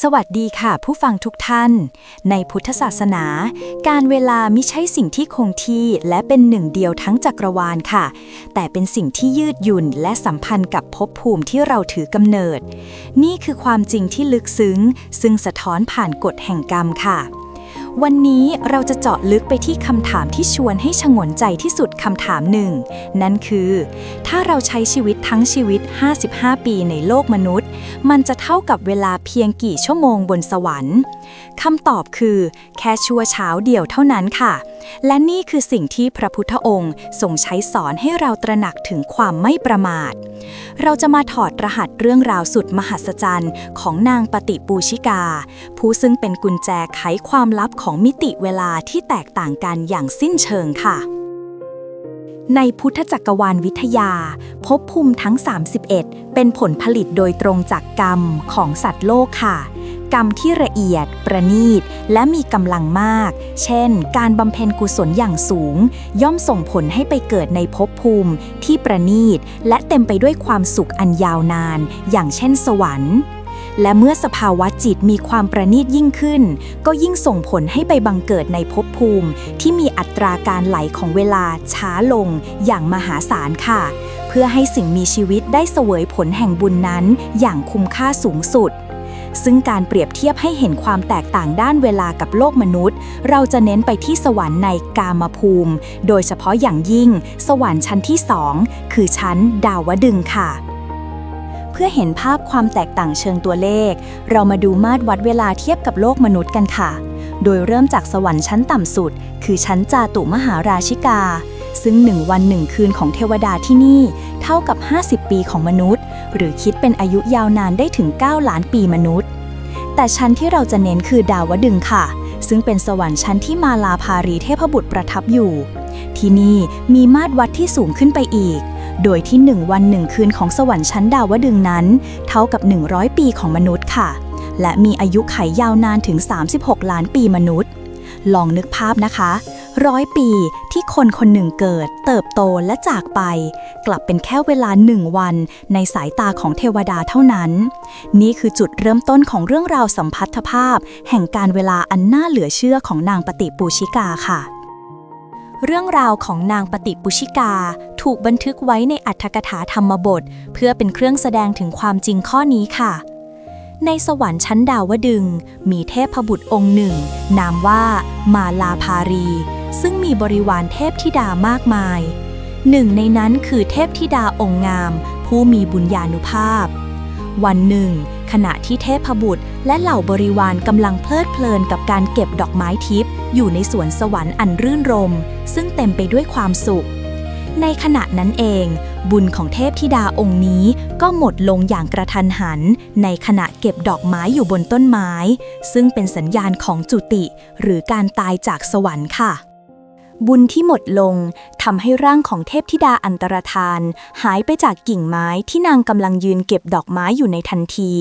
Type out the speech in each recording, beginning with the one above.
สวัสดีค่ะผู้ฟังทุกท่าน ในพุทธศาสนา การเวลาไม่ใช่สิ่งที่คงที่และเป็นหนึ่งเดียวทั้งจักรวาลค่ะ แต่เป็นสิ่งที่ยืดหยุ่นและสัมพันธ์กับภพภูมิที่เราถือกำเนิด นี่คือความจริงที่ลึกซึ้ง ซึ่งสะท้อนผ่านกฎแห่งกรรมค่ะ วันนี้เราจะเจาะลึกไปที่คำถามที่ชวนให้ฉงนใจที่สุดคำถามหนึ่ง นั่นคือ ถ้าเราใช้ชีวิตทั้งชีวิต 55 ปีในโลกมนุษย์ มันจะเท่ากับเวลาเพียงกี่ชั่วโมงบนสวรรค์คำตอบคือ แค่ชั่วเช้าเดียวเท่านั้นค่ะ และนี่คือสิ่งที่พระพุทธองค์ทรงใช้สอนให้เราตระหนักถึงความไม่ประมาท เราจะมาถอดรหัสเรื่องราวสุดมหัศจรรย์ ของนางปฏิปูชิกา ผู้ซึ่งเป็นกุญแจไขความลับของมิติเวลาที่แตกต่างกันอย่างสิ้นเชิงค่ะ ในพุทธจักรวาลวิทยาภพภูมิทั้ง 31 เป็นผลผลิตโดยตรงจากกรรมของสัตว์โลกค่ะ กรรมที่ละเอียด ประณีต และมีกำลังมาก เช่น การบำเพ็ญกุศลอย่างสูง ย่อมส่งผลให้ไปเกิดในภพภูมิ ที่ประณีต และเต็มไปด้วยความสุขอันยาวนาน อย่างเช่นสวรรค์และเมื่อสภาวะจิตมีความประณีตยิ่งขึ้น ก็ยิ่งส่งผลให้ไปบังเกิดในภพภูมิ ที่มีอัตราการไหลของเวลาช้าลงอย่างมหาศาลค่ะ เพื่อให้สิ่งมีชีวิตได้เสวยผลแห่งบุญนั้นอย่างคุ้มค่าสูงสุด ซึ่งการเปรียบเทียบให้เห็นความแตกต่างด้านเวลากับโลกมนุษย์ เราจะเน้นไปที่สวรรค์ในกามภูมิ โดยเฉพาะอย่างยิ่ง สวรรค์ชั้นที่สองคือชั้นดาวดึงส์ค่ะเพื่อเห็นภาพความแตกต่างเชิงตัวเลข เรามาดูมาตรวัดเวลาเทียบกับโลกมนุษย์กันค่ะ โดยเริ่มจากสวรรค์ชั้นต่ำสุด คือชั้นจาตุมหาราชิกา ซึ่งหนึ่งวันหนึ่งคืนของเทวดาที่นี่ เท่ากับ 50 ปีของมนุษย์ หรือคิดเป็นอายุยาวนานได้ถึง 9 ล้านปีมนุษย์ แต่ชั้นที่เราจะเน้นคือดาวดึงค่ะ ซึ่งเป็นสวรรค์ชั้นที่มาลาภารีเทพบุตรประทับอยู่ ที่นี่มีมาตรวัดที่สูงขึ้นไปอีก โดยที่ 1 วัน 1 คืนของสวรรค์ชั้นดาวดึงนั้น เท่ากับ 100 ปีของมนุษย์ค่ะ และมีอายุไขยยาวนานถึง 36 ล้านปีมนุษย์ลองนึกภาพนะคะ ร้อยปีที่คนคนหนึ่งเกิด เติบโตและจากไป กลับเป็นแค่เวลาหนึ่งวันในสายตาของเทวดาเท่านั้น นี่คือจุดเริ่มต้นของเรื่องราวสัมพัทธภาพ แห่งการเวลาอันน่าเหลือเชื่อของนางปฏิปูชิกาค่ะเรื่องราวของนางปฏิปุชิกา ถูกบันทึกไว้ในอัตถกถาธรรมบท เพื่อเป็นเครื่องแสดงถึงความจริงข้อนี้ค่ะ ในสวรรค์ชั้นดาวดึง มีเทพบุตรองค์หนึ่ง นามว่ามาลาภารี ซึ่งมีบริวารเทพธิดามากมาย หนึ่งในนั้นคือเทพธิดาองค์งาม ผู้มีบุญญาณุภาพ วันหนึ่ง ขณะที่เทพบุตรและเหล่าบริวารกำลังเพลิดเพลินกับการเก็บดอกไม้ทิพย์อยู่ในสวนสวรรค์อันรื่นรม ซึ่งเต็มไปด้วยความสุข ในขณะนั้นเอง บุญของเทพธิดาองค์นี้ก็หมดลงอย่างกระทันหัน ในขณะเก็บดอกไม้อยู่บนต้นไม้ ซึ่งเป็นสัญญาณของจุติ หรือการตายจากสวรรค์ค่ะ บุญที่หมดลงทำให้ร่างของเทพธิดาอันตรธาน หายไปจากกิ่งไม้ที่นางกำลังยืนเก็บดอกไม้อยู่ในทันที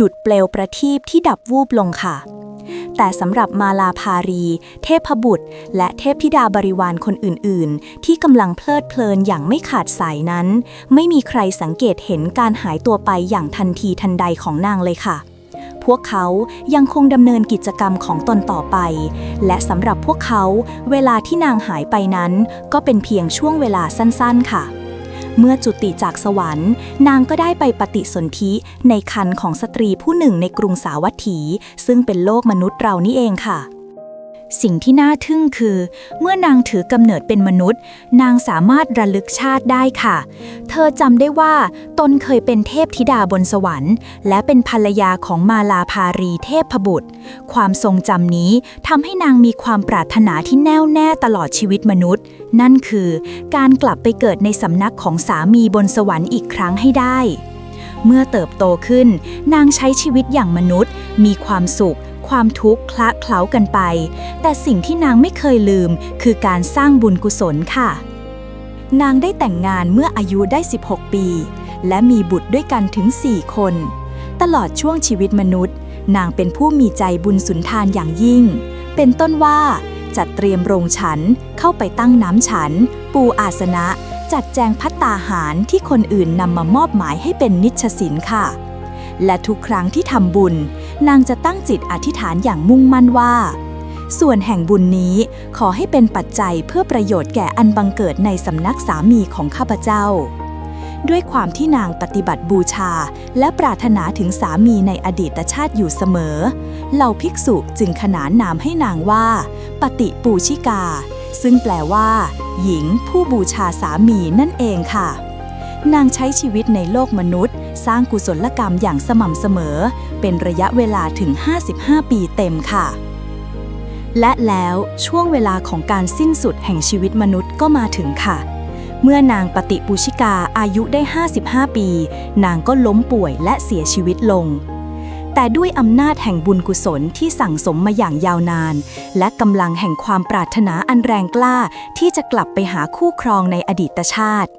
ดุดเปลวประทีปที่ดับวูบลงค่ะ แต่สำหรับมาลาภารี เทพบุตร และเทพธิดาบริวารคนอื่นๆ ที่กำลังเพลิดเพลินอย่างไม่ขาดสายนั้น ไม่มีใครสังเกตเห็นการหายตัวไปอย่างทันทีทันใดของนางเลยค่ะ พวกเขายังคงดำเนินกิจกรรมของตนต่อไป และสำหรับพวกเขาเวลาที่นางหายไปนั้น ก็เป็นเพียงช่วงเวลาสั้นๆ ค่ะ เมื่อจุติจากสวรรค์ นางก็ได้ไปปฏิสนธิในคันของสตรีผู้หนึ่งในกรุงสาวัตถี ซึ่งเป็นโลกมนุษย์เรานี่เองค่ะ สิ่งที่น่าทึ่งคือ เมื่อนางถือกำเนิดเป็นมนุษย์ นางสามารถระลึกชาติได้ค่ะ เธอจำได้ว่า ตนเคยเป็นเทพธิดาบนสวรรค์ และเป็นภรรยาของมาลาภารีเทพบุตร ความทรงจำนี้ทำให้นางมีความปรารถนาที่แน่วแน่ตลอดชีวิตมนุษย์ นั่นคือ การกลับไปเกิดในสำนักของสามีบนสวรรค์อีกครั้งให้ได้เมื่อเติบโตขึ้น นางใช้ชีวิตอย่างมนุษย์ มีความสุข ความทุกข์คละเคล้ากันไป แต่สิ่งที่นางไม่เคยลืม คือการสร้างบุญกุศลค่ะ นางได้แต่งงานเมื่ออายุได้ 16 ปี และมีบุตรด้วยกันถึง 4 คน ตลอดช่วงชีวิตมนุษย์ นางเป็นผู้มีใจบุญสุนทานอย่างยิ่ง เป็นต้นว่า จัดเตรียมโรงฉัน เข้าไปตั้งน้ำฉัน ปูอาสนะ จัดแจงพัตตาหารที่คนอื่นนำมามอบหมายให้เป็นนิชสินค่ะและทุกครั้งที่ทำบุญ นางจะตั้งจิตอธิษฐานอย่างมุ่งมั่นว่า ส่วนแห่งบุญนี้ขอให้เป็นปัจจัยเพื่อประโยชน์แก่อันบังเกิดในสำนักสามีของข้าพเจ้า ด้วยความที่นางปฏิบัติบูชา และปรารถนาถึงสามีในอดีตชาติอยู่เสมอ เหล่าภิกษุจึงขนานนามให้นางว่า ปฏิปูชิกา ซึ่งแปลว่า หญิงผู้บูชาสามีนั่นเองค่ะนางใช้ชีวิตในโลกมนุษย์ สร้างกุศลกรรมอย่างสม่ำเสมอ เป็นระยะเวลาถึง 55 ปีเต็มค่ะ และแล้วช่วงเวลาของการสิ้นสุดแห่งชีวิตมนุษย์ก็มาถึงค่ะ เมื่อนางปฏิปูชิกาอายุได้ 55 ปี นางก็ล้มป่วยและเสียชีวิตลงแต่ด้วยอำนาจแห่งบุญกุศลที่สั่งสมมาอย่างยาวนาน และกำลังแห่งความปรารถนาอันแรงกล้าที่จะกลับไปหาคู่ครองในอดีตชาติ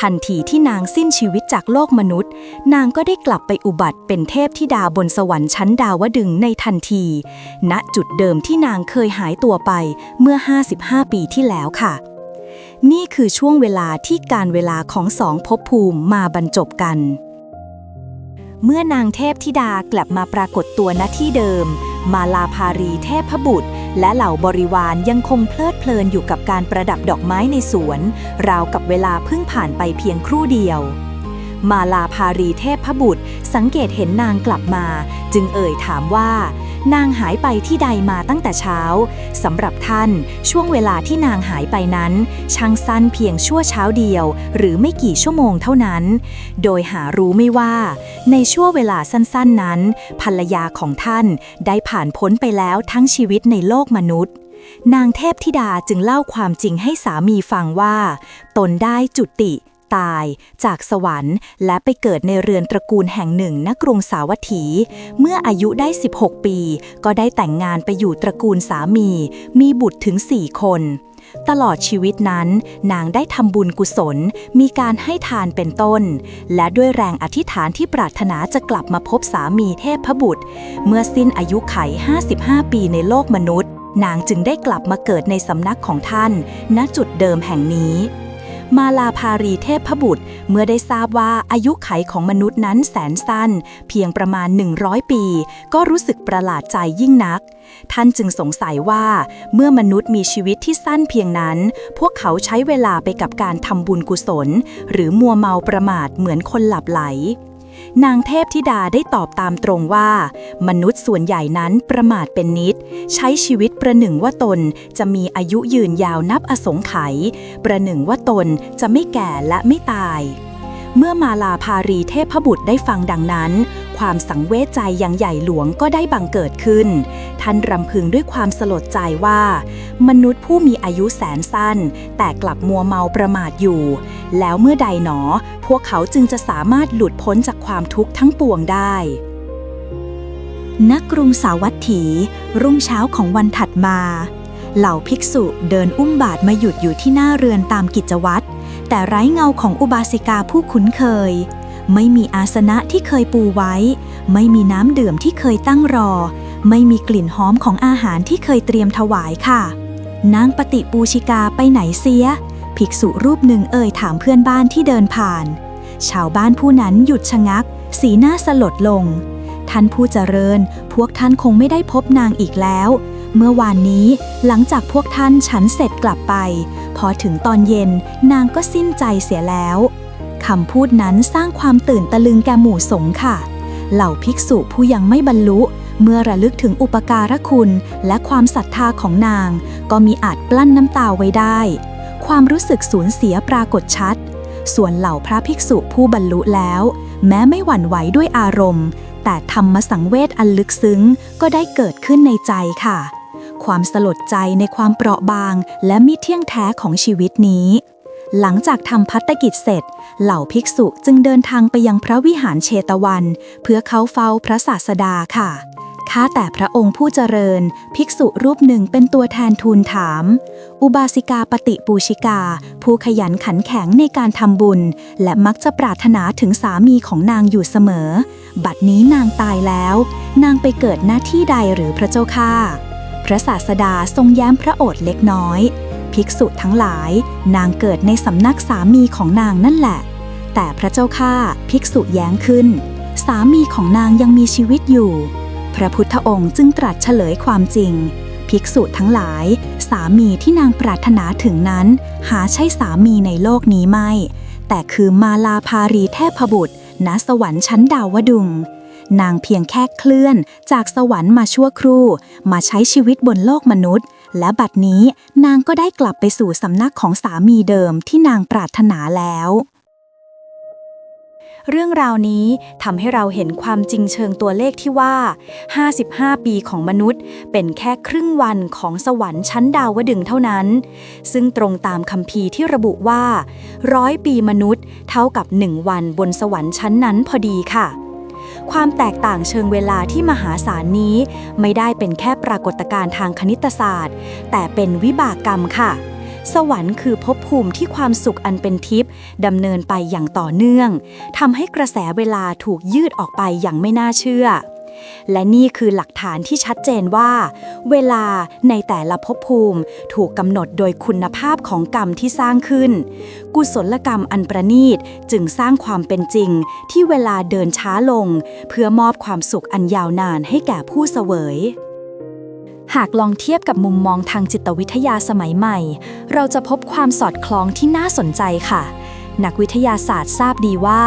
ทันทีที่นางสิ้นชีวิตจากโลกมนุษย์ นางก็ได้กลับไปอุบัติเป็นเทพธิดาบนสวรรค์ชั้นดาวดึงในทันที ณจุดเดิมที่นางเคยหายตัวไปเมื่อ 55 ปีที่แล้วค่ะ นี่คือช่วงเวลาที่การเวลาของสองภพภูมิมาบรรจบกัน เมื่อนางเทพธิดากลับมาปรากฏตัวณที่เดิม มาลาภารีเทพบุตร และเหล่าบริวารยังคงเพลิด ลินอยู่กับการประดับดอกไม้ในสวน ราวกับเวลาเพิ่งผ่านไปเพียงครู่เดียว มาลาภารีเทพพบุตร สังเกตเห็นนางกลับมา จึงเอ่ยถามว่า นางหายไปที่ใดมาตั้งแต่เช้าสำหรับท่านช่วงเวลาที่นางหายไปนั้น ช่างสั้นเพียงชั่วเช้าเดียว หรือไม่กี่ชั่วโมงเท่านั้น โดยหารู้ไม่ว่า ในช่วงเวลาสั้นๆนั้นภรรยาของท่านได้ผ่านพ้นไปแล้วทั้งชีวิตในโลกมนุษย์ นางเทพธิดาจึงเล่าความจริงให้สามีฟังว่า ตนได้จุติ ตาย จากสวรรค์ และไปเกิดในเรือนตระกูลแห่งหนึ่งณกรุงสาวัตถี เมื่ออายุได้ 16 ปี ก็ได้แต่งงานไปอยู่ตระกูลสามี มีบุตรถึง4คนตลอดชีวิตนั้น นางได้ทำบุญกุศล มีการให้ทานเป็นต้น และด้วยแรงอธิษฐานที่ปรารถนาจะกลับมาพบสามีเทพบุตร เมื่อสิ้นอายุไข 55 ปีในโลกมนุษย์ นางจึงได้กลับมาเกิดในสำนักของท่าน ณจุดเดิมแห่งนี้ มาลาภารีเทพบุตรเมื่อได้ทราบว่าอายุไขของมนุษย์นั้นแสนสั้น เพียงประมาณ 100 ปี ก็รู้สึกประหลาดใจยิ่งนัก ท่านจึงสงสัยว่า เมื่อมนุษย์มีชีวิตที่สั้นเพียงนั้น พวกเขาใช้เวลาไปกับการทำบุญกุศล หรือมัวเมาประมาทเหมือนคนหลับไหล นางเทพธิดาได้ตอบตามตรงว่า มนุษย์ส่วนใหญ่นั้นประมาทเป็นนิด ใช้ชีวิตประหนึ่งว่าตนจะมีอายุยืนยาวนับอสงไขยประหนึ่งว่าตนจะไม่แก่และไม่ตาย เมื่อมาลาภารีเทพบุตรได้ฟังดังนั้น ความสังเวชใจอย่างใหญ่หลวงก็ได้บังเกิดขึ้น ท่านรำพึงด้วยความสลดใจว่า มนุษย์ผู้มีอายุแสนสั้น แต่กลับมัวเมาประมาทอยู่ แล้วเมื่อใดหนอ พวกเขาจึงจะสามารถหลุดพ้นจากความทุกข์ทั้งปวงได้ณกรุงสาวัตถี รุ่งเช้าของวันถัดมา เหล่าภิกษุเดินอุ้มบาทมาหยุดอยู่ที่หน้าเรือนตามกิจวัตรแต่ไร้เงาของอุบาสิกาผู้คุ้นเคย ไม่มีอาสนะที่เคยปูไว้ ไม่มีน้ำดื่มที่เคยตั้งรอ ไม่มีกลิ่นหอมของอาหารที่เคยเตรียมถวายค่ะ นางปฏิปูชิกาไปไหนเสีย ภิกษุรูปหนึ่งเอ่ยถามเพื่อนบ้านที่เดินผ่าน ชาวบ้านผู้นั้นหยุดชะงัก สีหน้าสลดลง ท่านผู้เจริญ พวกท่านคงไม่ได้พบนางอีกแล้ว เมื่อวานนี้หลังจากพวกท่านฉันเสร็จกลับไป พอถึงตอนเย็นนางก็สิ้นใจเสียแล้ว คำพูดนั้นสร้างความตื่นตะลึงแก่หมู่สงฆ์ค่ะ เหล่าภิกษุผู้ยังไม่บรรลุ เมื่อระลึกถึงอุปการะคุณ และความศรัทธาของนาง ก็มีอาจกลั้นน้ำตาไว้ได้ ความรู้สึกสูญเสียปรากฏชัด ส่วนเหล่าพระภิกษุผู้บรรลุแล้ว แม้ไม่หวั่นไหวด้วยอารมณ์ แต่ธรรมสังเวชอันลึกซึ้งก็ได้เกิดขึ้นในใจค่ะ ความสลดใจในความเปราะบาง และมิเที่ยงแท้ของชีวิตนี้ หลังจากทำพัฒกิจเสร็จ เหล่าภิกษุจึงเดินทางไปยังพระวิหารเชตวัน เพื่อเข้าเฝ้าพระศาสดาค่ะ ข้าแต่พระองค์ผู้เจริญ ภิกษุรูปหนึ่งเป็นตัวแทนทูลถาม อุบาสิกาปฏิปูชิกา ผู้ขยันขันแข็งในการทำบุญ และมักจะปรารถนาถึงสามีของนางอยู่เสมอ บัดนี้นางตายแล้ว นางไปเกิดหน้าที่ใดหรือพระเจ้าข้าพระศาสดาทรงแย้มพระโอษฐ์เล็กน้อย ภิกษุทั้งหลาย นางเกิดในสำนักสามีของนางนั่นแหละ แต่พระเจ้าข้าภิกษุแย้งขึ้น สามีของนางยังมีชีวิตอยู่ พระพุทธองค์จึงตรัสเฉลยความจริง ภิกษุทั้งหลาย สามีที่นางปรารถนาถึงนั้น หาใช่สามีในโลกนี้ไม่ แต่คือมาลาภารีเทพบุตรณสวรรค์ชั้นดาวดุง นางเพียงแค่เคลื่อนจากสวรรค์มาชั่วครู่ มาใช้ชีวิตบนโลกมนุษย์ และบัดนี้นางก็ได้กลับไปสู่สำนักของสามีเดิมที่นางปรารถนาแล้ว เรื่องราวนี้ทำให้เราเห็นความจริงเชิงตัวเลขที่ว่า 55 ปีของมนุษย์ เป็นแค่ครึ่งวันของสวรรค์ชั้นดาวดึงเท่านั้น ซึ่งตรงตามคัมภีที่ระบุว่าร้อยปีมนุษย์ เท่ากับ1วันบนสวรรค์ชั้นนั้นพอดีค่ะ ความแตกต่างเชิงเวลาที่มหาศาลนี้ ไม่ได้เป็นแค่ปรากฏการณ์ทางคณิตศาสตร์ แต่เป็นวิบากกรรมค่ะ สวรรค์คือภพภูมิที่ความสุขอันเป็นทิพย์ดำเนินไปอย่างต่อเนื่องทำให้กระแสเวลาถูกยืดออกไปอย่างไม่น่าเชื่อ และนี่คือหลักฐานที่ชัดเจนว่า เวลาในแต่ละภพภูมิถูกกำหนดโดยคุณภาพของกรรมที่สร้างขึ้น กุศลกรรมอันประณีตจึงสร้างความเป็นจริง ที่เวลาเดินช้าลง เพื่อมอบความสุขอันยาวนานให้แก่ผู้เสวยหากลองเทียบกับมุมมองทางจิตวิทยาสมัยใหม่ เราจะพบความสอดคล้องที่น่าสนใจค่ะ นักวิทยาศาสตร์ทราบดีว่า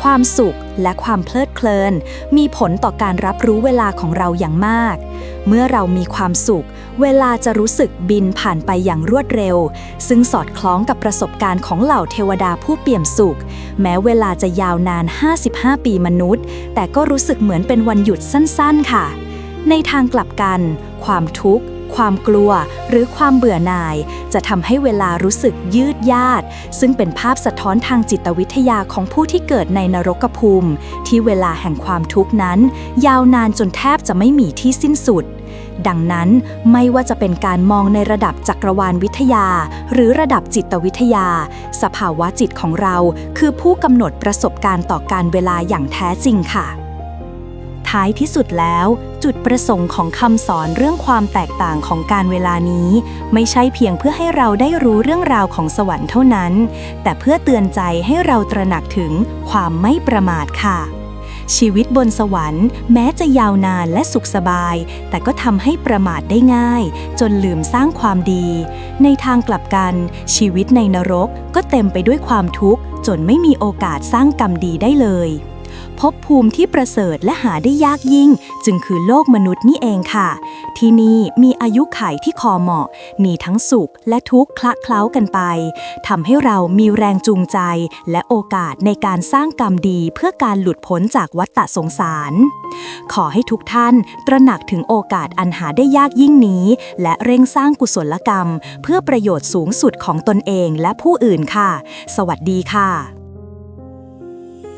ความสุขและความเพลิดเพลิน มีผลต่อการรับรู้เวลาของเราอย่างมาก เมื่อเรามีความสุข เวลาจะรู้สึกบินผ่านไปอย่างรวดเร็ว ซึ่งสอดคล้องกับประสบการณ์ของเหล่าเทวดาผู้เปี่ยมสุข แม้เวลาจะยาวนาน 55 ปีมนุษย์ แต่ก็รู้สึกเหมือนเป็นวันหยุดสั้นๆค่ะ ในทางกลับกัน ความทุกข์ ความกลัว หรือความเบื่อหน่าย จะทำให้เวลารู้สึกยืดยาด ซึ่งเป็นภาพสะท้อนทางจิตวิทยาของผู้ที่เกิดในนรกภูมิ ที่เวลาแห่งความทุกข์นั้น ยาวนานจนแทบจะไม่มีที่สิ้นสุดดังนั้นไม่ว่าจะเป็นการมองในระดับจักรวาลวิทยา หรือระดับจิตวิทยา สภาวะจิตของเราคือผู้กำหนดประสบการณ์ต่อการเวลาอย่างแท้จริงค่ะ ท้ายที่สุดแล้ว จุดประสงค์ของคำสอนเรื่องความแตกต่างของการเวลานี้ ไม่ใช่เพียงเพื่อให้เราได้รู้เรื่องราวของสวรรค์เท่านั้น แต่เพื่อเตือนใจให้เราตระหนักถึงความไม่ประมาทค่ะชีวิตบนสวรรค์แม้จะยาวนานและสุขสบาย แต่ก็ทำให้ประมาทได้ง่าย จนลืมสร้างความดี ในทางกลับกัน ชีวิตในนรกก็เต็มไปด้วยความทุกข์ จนไม่มีโอกาสสร้างกรรมดีได้เลย ภพภูมิที่ประเสริฐและหาได้ยากยิ่ง จึงคือโลกมนุษย์นี่เองค่ะ ที่นี่มีอายุขัยที่คอเหมาะ มีทั้งสุขและทุกข์คละเคล้ากันไปทำให้เรามีแรงจูงใจ และโอกาสในการสร้างกรรมดีเพื่อการหลุดพ้นจากวัฏฏะสงสาร ขอให้ทุกท่านตระหนักถึงโอกาสอันหาได้ยากยิ่งนี้ และเร่งสร้างกุศลกรรม เพื่อประโยชน์สูงสุดของตนเองและผู้อื่นค่ะ สวัสดีค่ะ